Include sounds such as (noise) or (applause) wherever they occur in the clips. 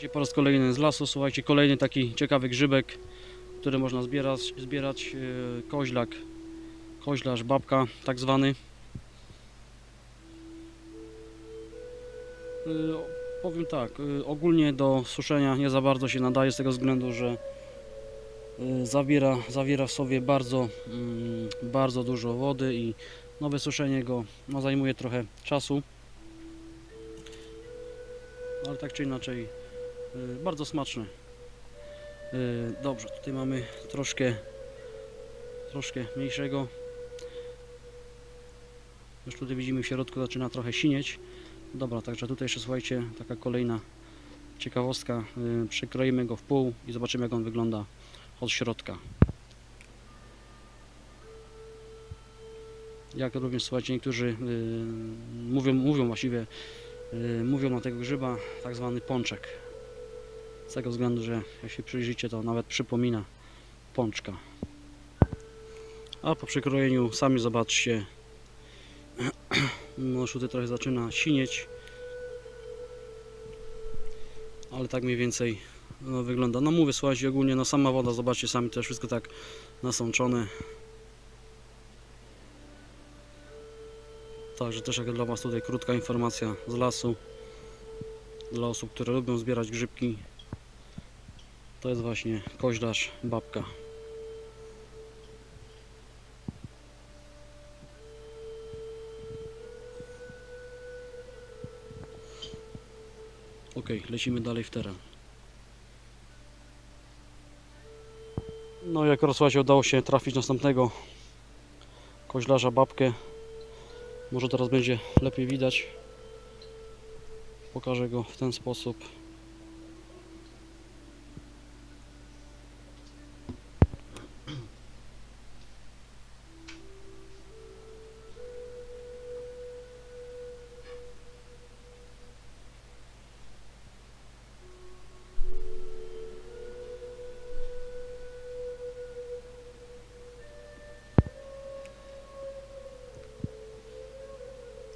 Dzisiaj po raz kolejny z lasu, słuchajcie, kolejny taki ciekawy grzybek, który można zbierać, zbierać yy, koźlak, koźlarz, babka tak zwany. O- powiem tak, yy, ogólnie do suszenia nie za bardzo się nadaje z tego względu, że zawiera, zawiera w sobie bardzo, mm, bardzo dużo wody i nowe suszenie go no, zajmuje trochę czasu. Ale tak czy inaczej bardzo smaczne. Yy, Dobrze, tutaj mamy troszkę troszkę mniejszego. Już tutaj widzimy w środku zaczyna trochę sinieć. Dobra, także tutaj jeszcze słuchajcie, taka kolejna ciekawostka. Yy, Przekroimy go w pół i zobaczymy jak on wygląda od środka. Jak również słuchajcie, niektórzy mówią, mówią właściwie, mówią na tego grzyba tak zwany pączek. Z tego względu, że się przyjrzycie, to nawet przypomina pączka. A po przekrojeniu sami zobaczcie, (clears throat) już tutaj trochę zaczyna sinieć. Ale tak mniej więcej no, wygląda. No mówię, słuchajcie, ogólnie no sama woda, zobaczcie sami też wszystko tak nasączone. Także też jak dla Was tutaj krótka informacja z lasu. Dla osób, które lubią zbierać grzybki. To jest właśnie koźlarz babka. Ok, lecimy dalej w teren. No jak rozsładzie udało się trafić następnego koźlarza babkę. Może teraz będzie lepiej widać. Pokażę go w ten sposób.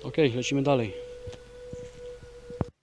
Ok, lecimy dalej.